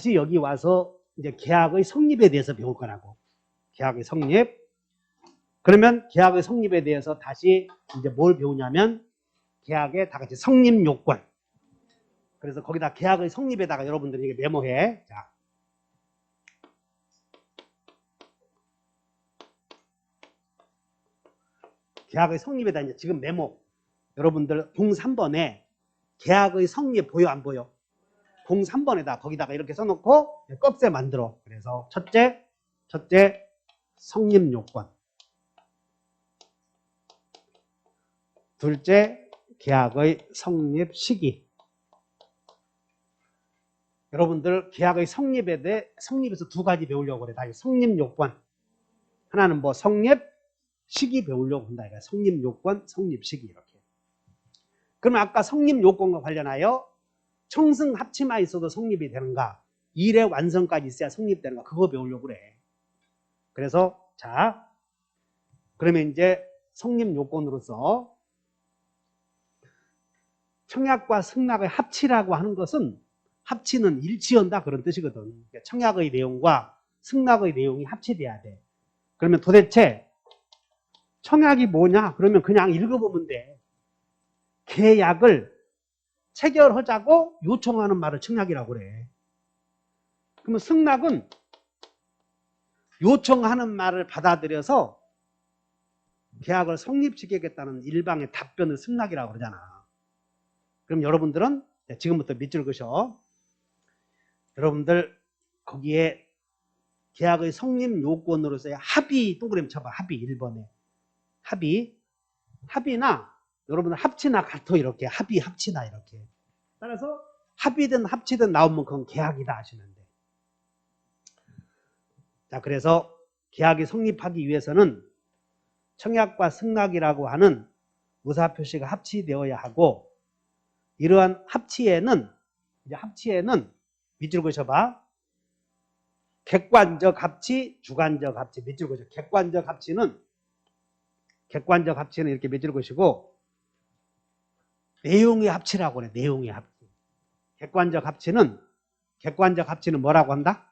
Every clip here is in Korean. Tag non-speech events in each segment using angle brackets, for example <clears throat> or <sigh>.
다시 여기 와서 이제 계약의 성립에 대해서 배울 거라고. 계약의 성립. 그러면 계약의 성립에 대해서 다시 이제 뭘 배우냐면 계약의 다 같이 성립 요건. 그래서 거기다 계약의 성립에다가 여러분들이 이게 메모해. 자. 계약의 성립에다 이제 지금 메모. 여러분들 동 3번에 계약의 성립 보여 안 보여? 동 3번에다 거기다가 이렇게 써놓고 껍질 만들어. 그래서 첫째, 첫째 성립 요건. 둘째 계약의 성립 시기. 여러분들 계약의 성립에 대해 성립에서 두 가지 배우려고 그래. 다 성립 요건. 하나는 뭐 성립 시기 배우려고 한다. 이거 성립 요건, 성립 시기 이렇게. 그러면 아까 성립 요건과 관련하여 청승 합치만 있어도 성립이 되는가? 일의 완성까지 있어야 성립되는가? 그거 배우려고 그래. 그래서 자 그러면 이제 성립 요건으로서 청약과 승낙의 합치라고 하는 것은 합치는 일치한다 그런 뜻이거든. 그러니까 청약의 내용과 승낙의 내용이 합치돼야 돼. 그러면 도대체 청약이 뭐냐? 그러면 그냥 읽어보면 돼. 계약을 체결하자고 요청하는 말을 청약이라고 그래. 그러면 승낙은 요청하는 말을 받아들여서 계약을 성립시키겠다는 일방의 답변을 승낙이라고 그러잖아. 그럼 여러분들은 지금부터 밑줄 그셔. 여러분들 거기에 계약의 성립 요건으로서의 합의 동그라미 쳐봐. 합의 1번에. 합의. 합의나 여러분들 합치나 같어 이렇게 합의 합치나 이렇게. 따라서 합의든 합치든 나오면 그건 계약이다 하시면 돼. 자, 그래서 계약이 성립하기 위해서는 청약과 승낙이라고 하는 의사표시가 합치되어야 하고 이러한 합치에는 이제 합치에는 밑줄 그셔봐. 객관적 합치, 주관적 합치 밑줄 그셔. 객관적 합치는 객관적 합치는 이렇게 밑줄 그시고 내용의 합치라고 그래. 내용의 합치. 객관적 합치는 객관적 합치는 뭐라고 한다?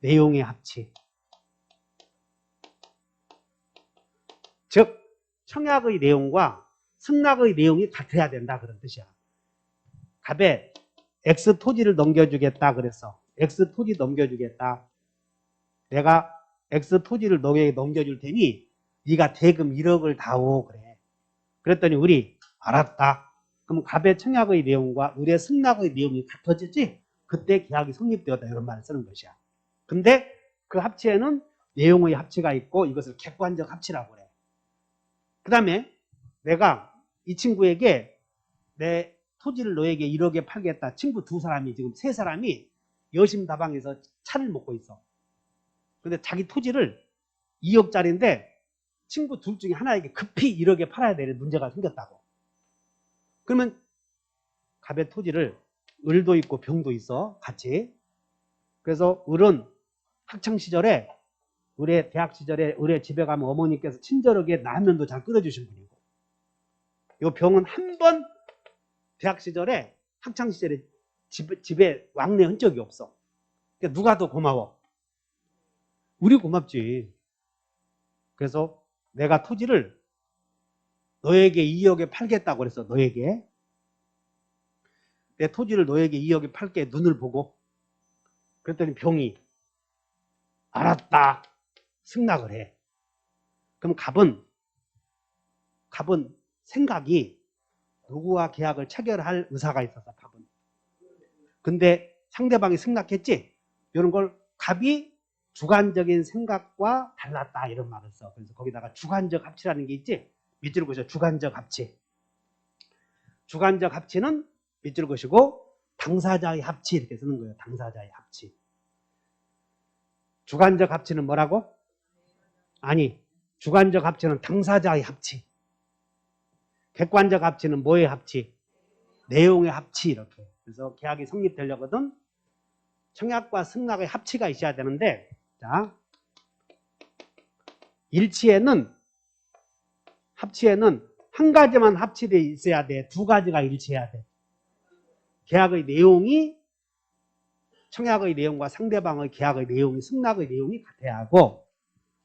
내용의 합치. 즉 청약의 내용과 승낙의 내용이 같아야 된다 그런 뜻이야. 갑에 X 토지를 넘겨주겠다 그랬어. X 토지 넘겨주겠다. 내가 X 토지를 너에게 넘겨줄 테니 네가 대금 1억을 다오 그래. 그랬더니 우리 알았다. 그럼 갑의 청약의 내용과 의뢰 승낙의 내용이 같아지지? 그때 계약이 성립되었다 이런 말을 쓰는 것이야. 근데 그 합치에는 내용의 합치가 있고 이것을 객관적 합치라고 그래. 그 다음에 내가 이 친구에게 내 토지를 너에게 1억에 팔겠다. 친구 두 사람이 지금 세 사람이 여심다방에서 차를 먹고 있어. 근데 자기 토지를 2억짜리인데 친구 둘 중에 하나에게 급히 1억에 팔아야 될 문제가 생겼다고. 그러면 갑의 토지를 을도 있고 병도 있어 같이. 그래서 을은 학창 시절에 을의 대학 시절에 을의 집에 가면 어머니께서 친절하게 라면도 잘 끓여주신 분이고 이 병은 한 번 대학 시절에 학창 시절에 집, 집에 왕래 한 적이 없어. 그러니까 누가 더 고마워? 우리 고맙지. 그래서 내가 토지를 너에게 2억에 팔겠다고 그랬어. 너에게. 내 토지를 너에게 2억에 팔게 눈을 보고 그랬더니 병이 알았다. 승낙을 해. 그럼 갑은 갑은 생각이 누구와 계약을 체결할 의사가 있어서 갑은. 근데 상대방이 승낙했지? 이런 걸 갑이 주관적인 생각과 달랐다 이런 말을 써. 그래서 거기다가 주관적 합치라는 게 있지? 밑줄 그죠? 주관적 합치. 주관적 합치는 밑줄 그시고 당사자의 합치 이렇게 쓰는 거예요. 당사자의 합치. 주관적 합치는 뭐라고? 아니, 주관적 합치는 당사자의 합치. 객관적 합치는 뭐의 합치? 내용의 합치 이렇게. 그래서 계약이 성립되려거든 청약과 승낙의 합치가 있어야 되는데 자 일치에는 합치에는 한 가지만 합치돼 있어야 돼. 두 가지가 일치해야 돼. 계약의 내용이 청약의 내용과 상대방의 계약의 내용이 승낙의 내용이 같아야 하고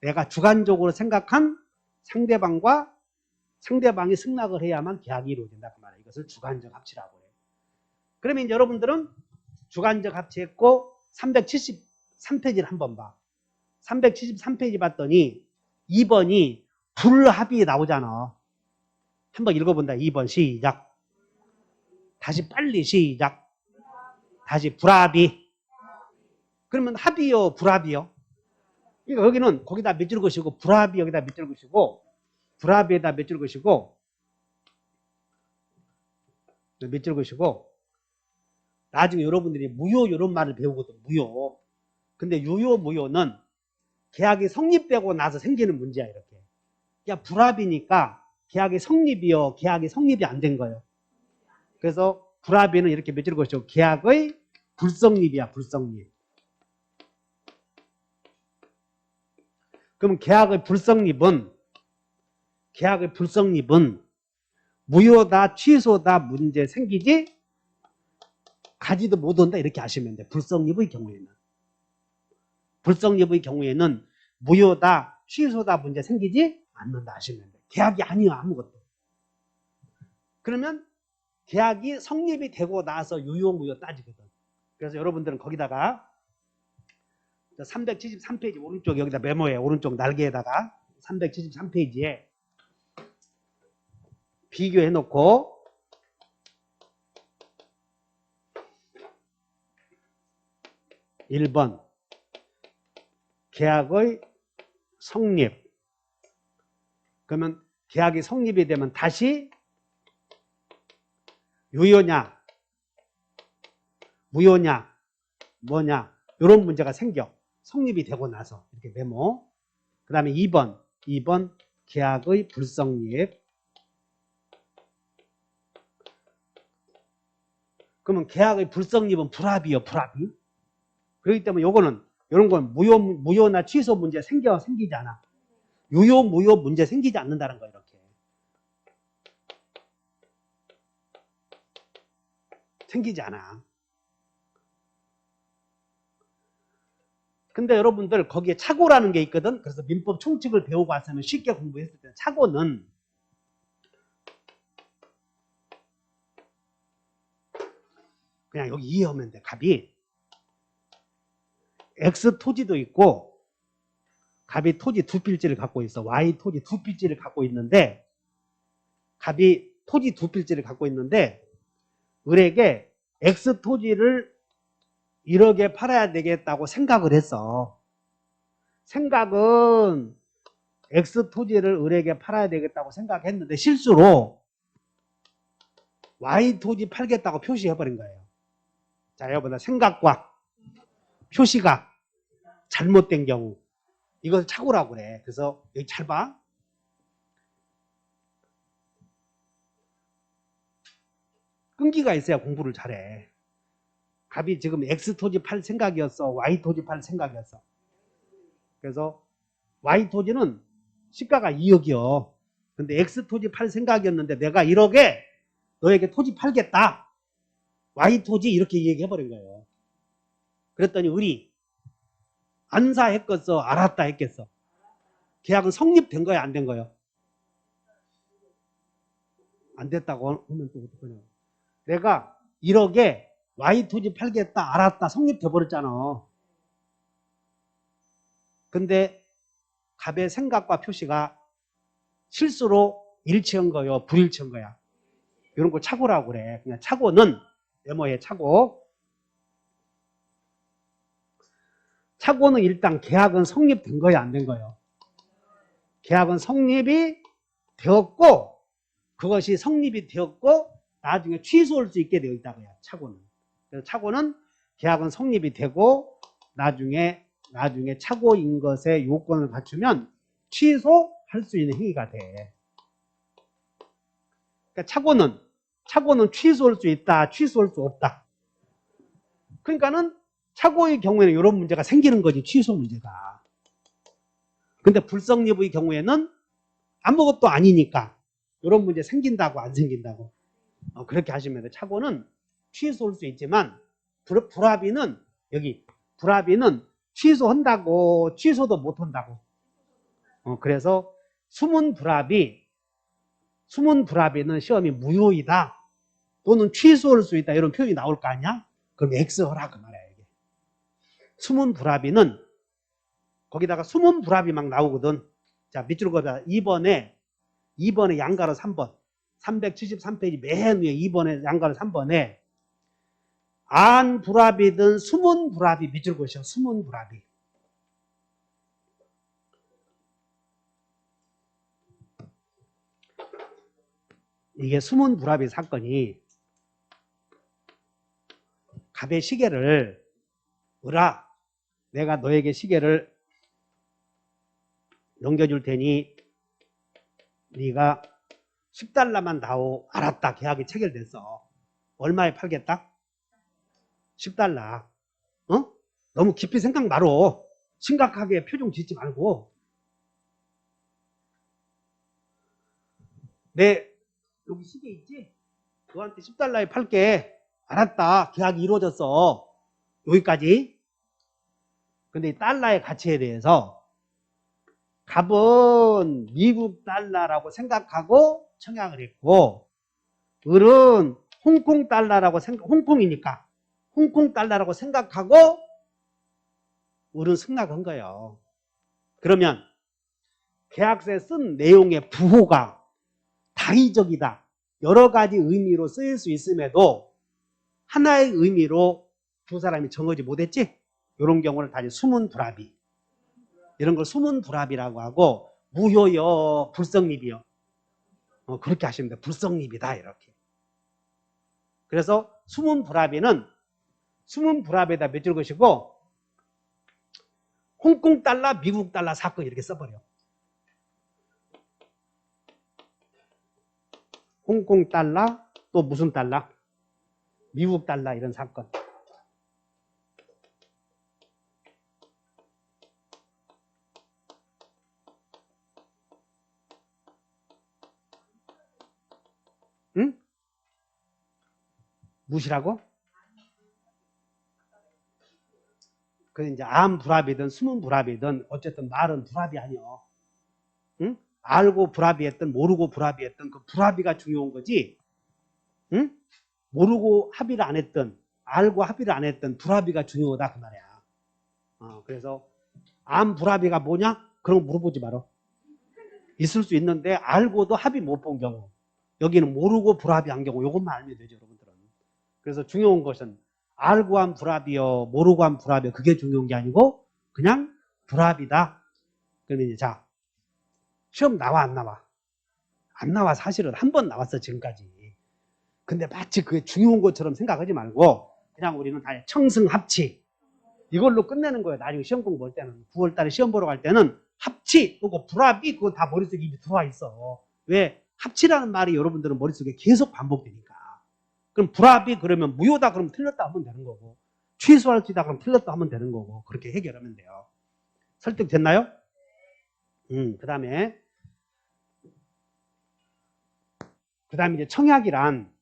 내가 주관적으로 생각한 상대방과 상대방이 승낙을 해야만 계약이 이루어진다 그 말이에요. 이것을 주관적 합치라고 해요. 그러면 여러분들은 주관적 합치했고 373페이지를 한번 봐. 373페이지 봤더니 2번이 불합이 나오잖아. 한번 읽어본다. 2번 시작. 다시 빨리 시작. 다시 불합이. 그러면 합이요, 불합이요? 그러니까 여기는 거기다 몇줄 것이고 불합이 여기다 몇줄 것이고 불합에다 몇줄 것이고 몇줄 것이고 나중에 여러분들이 무효 이런 말을 배우거든 무효 근데 유효 무효는 계약이 성립되고 나서 생기는 문제야 이렇게 불합이니까 계약이 성립이요. 계약이 성립이 안 된 거예요. 그래서 불합에는 이렇게 몇줄 것이고 계약의 불성립이야 불성립. 그럼 계약의 불성립은 계약의 불성립은 무효다 취소다 문제 생기지 가지도 못한다 이렇게 아시면 돼. 불성립의 경우에는. 불성립의 경우에는 무효다 취소다 문제 생기지 않는다 하시면 돼 계약이 아니야 아무것도. 그러면 계약이 성립이 되고 나서 유효 무효 따지거든. 그래서 여러분들은 거기다가 373페이지 오른쪽 여기다 메모해 오른쪽 날개에다가 373페이지에 비교해 놓고 (1번) 계약의 성립 그러면 계약이 성립이 되면 다시 유효냐 무효냐 뭐냐 이런 문제가 생겨 성립이 되고 나서 이렇게 메모. 그 다음에 2번, 2번 계약의 불성립. 그러면 계약의 불성립은 불합이요, 불합이. 그렇기 때문에 요거는 이런 건 무효, 무효나 취소 문제 생겨 생기지 않아. 유효, 무효 문제 생기지 않는다는 거 이렇게. 생기지 않아. 근데 여러분들 거기에 착오라는 게 있거든. 그래서 민법 총칙을 배우고 왔으면 쉽게 공부했을 때 착오는 그냥 여기 이해하면 돼. 갑이 X 토지도 있고 갑이 토지 두 필지를 갖고 있어. Y 토지 두 필지를 갖고 있는데 갑이 토지 두 필지를 갖고 있는데 을에게 X 토지를 1억에 팔아야 되겠다고 생각을 했어. 생각은 X 토지를 을에게 팔아야 되겠다고 생각했는데 실수로 Y 토지 팔겠다고 표시해버린 거예요. 자, 여러분, 생각과 표시가 잘못된 경우 이것을 착오라고 그래. 그래서 여기 잘 봐. 끈기가 있어야 공부를 잘해. 갑이 지금 X 토지 팔 생각이었어. Y 토지 팔 생각이었어. 그래서 Y 토지는 시가가 2억이요. 근데 X 토지 팔 생각이었는데 내가 1억에 너에게 토지 팔겠다. Y 토지 이렇게 얘기해버린 거예요. 그랬더니 우리 안사 했겠어? 알았다 했겠어? 계약은 성립된 거야? 안 된 거예요? 안 됐다고 하면 또 어떡하냐. 내가 1억에 Y 토지 팔겠다 알았다 성립돼 버렸잖아. 근데 갑의 생각과 표시가 실수로 일치한 거요, 불일치한 거야. 이런 걸 착오라고 그래. 그냥 착오는 메모에 착오. 착오는 일단 계약은 성립된 거야, 안된 거예요? 계약은 성립이 되었고 그것이 성립이 되었고 나중에 취소할 수 있게 되어 있다고요. 착오는. 그래서 착오는 계약은 성립이 되고 나중에 나중에 착오인 것의 요건을 갖추면 취소할 수 있는 행위가 돼. 그러니까 착오는 착오는 취소할 수 있다, 취소할 수 없다. 그러니까는 착오의 경우에는 이런 문제가 생기는 거지 취소 문제가. 근데 불성립의 경우에는 아무것도 아니니까 이런 문제 생긴다고 안 생긴다고 어, 그렇게 하시면 돼. 착오는 취소할 수 있지만 불, 불합의는 여기 불합의는 취소한다고 취소도 못한다고. 어, 그래서 숨은 불합의 숨은 불합의는 시험이 무효이다 또는 취소할 수 있다 이런 표현이 나올 거 아니야? 그럼 X하라 그 말이야 이게. 숨은 불합의는 거기다가 숨은 불합이 막 나오거든. 자 밑줄 그어봐. 2번에 2번에 양가로 3번 373페이지 맨 위에 2번에 양가로 3번에 안 불합이든 숨은 불합이 밑줄 그으셔 숨은 불합이 이게 숨은 불합의 사건이 갑의 시계를 으라 내가 너에게 시계를 넘겨줄 테니 네가 10달러만 다오. 알았다. 계약이 체결됐어. 얼마에 팔겠다? 10달러. 어? 너무 깊이 생각 말어 심각하게 표정 짓지 말고. 내 여기 시계 있지? 너한테 10달러에 팔게. 알았다. 계약이 이루어졌어. 여기까지 근데 이 달러의 가치에 대해서 갑은 미국 달러라고 생각하고 청약을 했고 을은 홍콩 달러라고 생각 홍콩이니까 홍콩 달러라고 생각하고 을은 승낙한 거예요. 그러면 계약서에 쓴 내용의 부호가 다의적이다. 여러 가지 의미로 쓰일 수 있음에도 하나의 의미로 두 사람이 정하지 못했지? 이런 경우를 다시 숨은 불합이 이런 걸 숨은 불합이라고 하고 무효여 불성립이요. 어, 그렇게 하시면 돼. 불성립이다 이렇게. 그래서 숨은 불합이는 숨은 불합에다 몇줄 것이고 홍콩 달러, 미국 달러 사건 이렇게 써버려. 홍콩 달러 또 무슨 달러? 미국 달러 이런 사건. 응? 무시라고? 그 이제 암 불합이든 숨은 불합이든 어쨌든 말은 불합이 아니요. 응? 알고 불합이했든 모르고 불합이했든 그 불합이가 중요한 거지. 응? 모르고 합의를 안 했든 알고 합의를 안 했든 불합의가 중요하다 그 말이야. 어, 그래서 암 불합의가 뭐냐? 그런 거 물어보지 마라. 있을 수 있는데 알고도 합의 못 본 경우 여기는 모르고 불합의한 경우 이것만 알면 되죠 여러분들은. 그래서 중요한 것은 알고 한 불합이요 모르고 한 불합이요 그게 중요한 게 아니고 그냥 불합이다. 그러면 이제 자 시험 나와 안 나와? 안 나와 사실은 한 번 나왔어 지금까지. 근데 마치 그게 중요한 것처럼 생각하지 말고 그냥 우리는 다 청승 합치 이걸로 끝내는 거예요. 나중에 시험 공부 할 때는 9월 달에 시험 보러 갈 때는 합치 그거 불합이 그거 다 머릿속에 이미 들어와 있어. 왜? 합치라는 말이 여러분들은 머릿속에 계속 반복되니까. 그럼 불합이 그러면 무효다 그러면 틀렸다 하면 되는 거고 취소할 수 있다 그러면 틀렸다 하면 되는 거고 그렇게 해결하면 돼요. 설득됐나요? 음, 그 다음에 그 다음에 이제 청약이란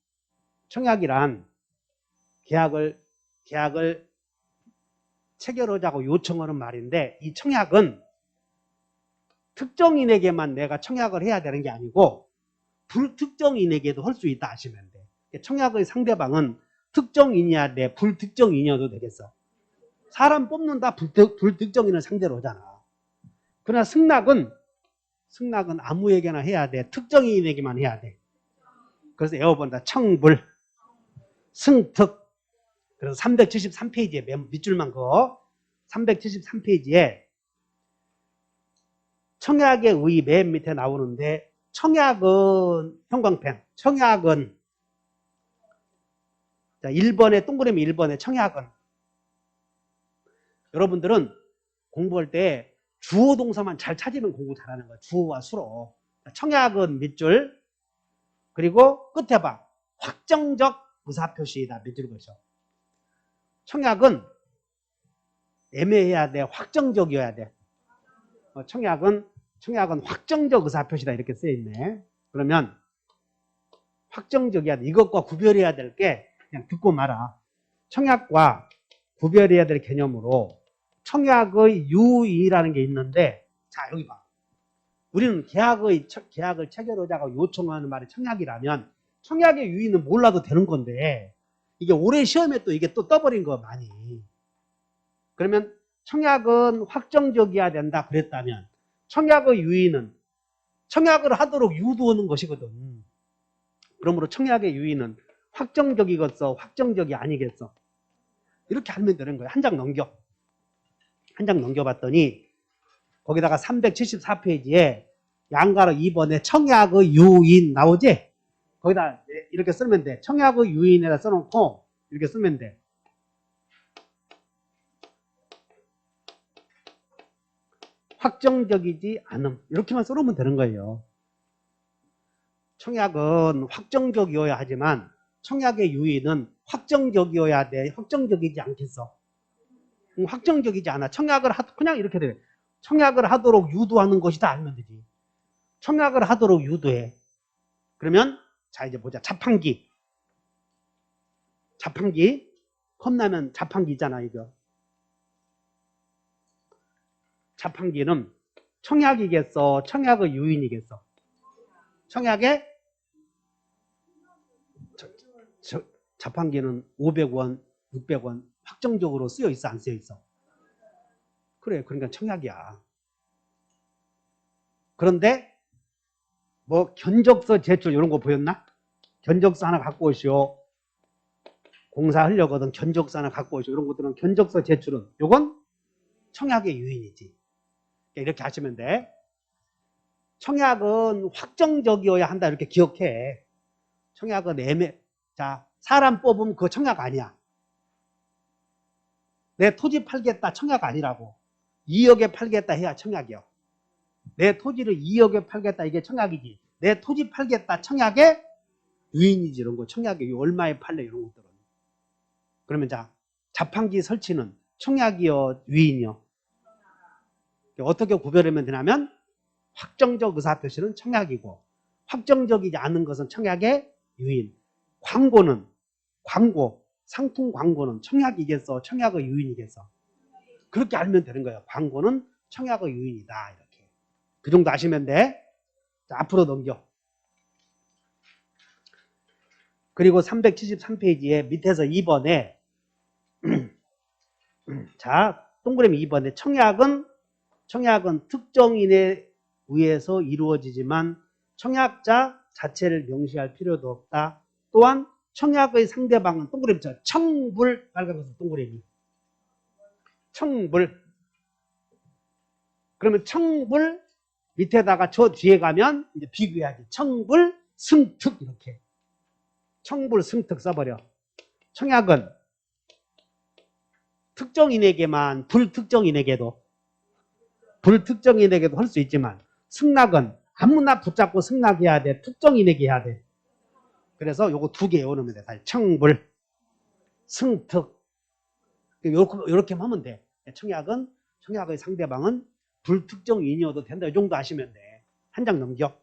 청약이란 계약을 계약을 체결하자고 요청하는 말인데 이 청약은 특정인에게만 내가 청약을 해야 되는 게 아니고 불특정인에게도 할 수 있다 하시면 돼. 청약의 상대방은 특정인이야 돼, 불특정인이어도 되겠어. 사람 뽑는다 불특, 불특정인을 상대로 하잖아. 그러나 승낙은 승낙은 아무에게나 해야 돼. 특정인에게만 해야 돼. 그래서 에어본다 청불, 승특. 그래서 373페이지에 맨 밑줄만 그어. 373페이지에 청약의 의맨 밑에 나오는데 청약은 형광펜. 청약은 자 1번에 동그라미 1번에 청약은 여러분들은 공부할 때 주어 동사만 잘 찾으면 공부 잘하는 거야. 주어와 수로. 청약은 밑줄 그리고 끝에 봐. 확정적 의사표시이다. 밑줄 그죠. 청약은 애매해야 돼. 확정적이어야 돼. 어, 청약은 청약은 확정적 의사표시다. 이렇게 쓰여 있네. 그러면 확정적이야 돼. 이것과 구별해야 될 게 그냥 듣고 말아. 청약과 구별해야 될 개념으로 청약의 유의라는 게 있는데 자 여기 봐. 우리는 계약의 처- 계약을 체결하자고 요청하는 말이 청약이라면 청약의 유의는 몰라도 되는 건데 이게 올해 시험에 또 이게 또 떠버린 거 많이. 그러면 청약은 확정적이어야 된다 그랬다면 청약의 유의는 청약을 하도록 유도하는 것이거든. 그러므로 청약의 유의는 확정적이겠어, 확정적이 아니겠어. 이렇게 하면 되는 거예요. 한 장 넘겨. 한 장 넘겨봤더니 거기다가 374페이지에 양가로 2번에 청약의 유인 나오지? 거기다 이렇게 쓰면 돼. 청약의 유인에다 써놓고 이렇게 쓰면 돼. 확정적이지 않음. 이렇게만 써놓으면 되는 거예요. 청약은 확정적이어야 하지만 청약의 유인은 확정적이어야 돼. 확정적이지 않겠어. 음, 확정적이지 않아. 청약을 하, 그냥 이렇게 돼. 청약을 하도록 유도하는 것이다 알면 되지. 청약을 하도록 유도해. 그러면 자 이제 보자. 자판기. 자판기. 컵라면 자판기 있잖아 이거. 자판기는 청약이겠어? 청약의 유인이겠어? 청약의 저- 저- 자판기는 500원, 600원 확정적으로 쓰여 있어, 안 쓰여 있어? 그래, 그러니까 청약이야. 그런데 뭐 견적서 제출 이런 거 보였나? 견적서 하나 갖고 오시오. 공사하려거든 견적서 하나 갖고 오시오. 이런 것들은 견적서 제출은 요건 청약의 유인이지. 이렇게 하시면 돼. 청약은 확정적이어야 한다. 이렇게 기억해. 청약은 애매, 자, 사람 뽑으면 그거 청약 아니야. 내 토지 팔겠다. 청약 아니라고. 2억에 팔겠다 해야 청약이요. 내 토지를 2억에 팔겠다. 이게 청약이지. 내 토지 팔겠다. 청약의 유인이지. 이런 거. 청약이 얼마에 팔래. 이런 것들은. 그러면 자, 자판기 설치는 청약이요. 유인이요. 어떻게 구별하면 되냐면 확정적 의사표시는 청약이고 확정적이지 않은 것은 청약의 유인. 광고는 광고, 상품 광고는 청약이겠어, 청약의 유인이겠어. 그렇게 알면 되는 거예요. 광고는 청약의 유인이다. 이렇게. 그 정도 아시면 돼. 자, 앞으로 넘겨. 그리고 373페이지에 밑에서 2번에 <clears throat> 자, 동그라미 2번에 청약은 청약은 특정인에 의해서 이루어지지만 청약자 자체를 명시할 필요도 없다. 또한 청약의 상대방은 동그라미 쳐 청불 빨간색 동그라미. 청불. 그러면 청불 밑에다가 저 뒤에 가면 이제 비교해야지. 청불 승특 이렇게. 청불 승특 써버려. 청약은 특정인에게만 불특정인에게도 불특정인에게도 할 수 있지만 승낙은 아무나 붙잡고 승낙해야 돼. 특정인에게 해야 돼. 그래서 요거 두 개 외우면 돼. 청불, 승특. 요렇게, 요렇게 하면 돼. 청약은, 청약의 상대방은 불특정인이어도 된다. 이 정도 아시면 돼. 한 장 넘겨.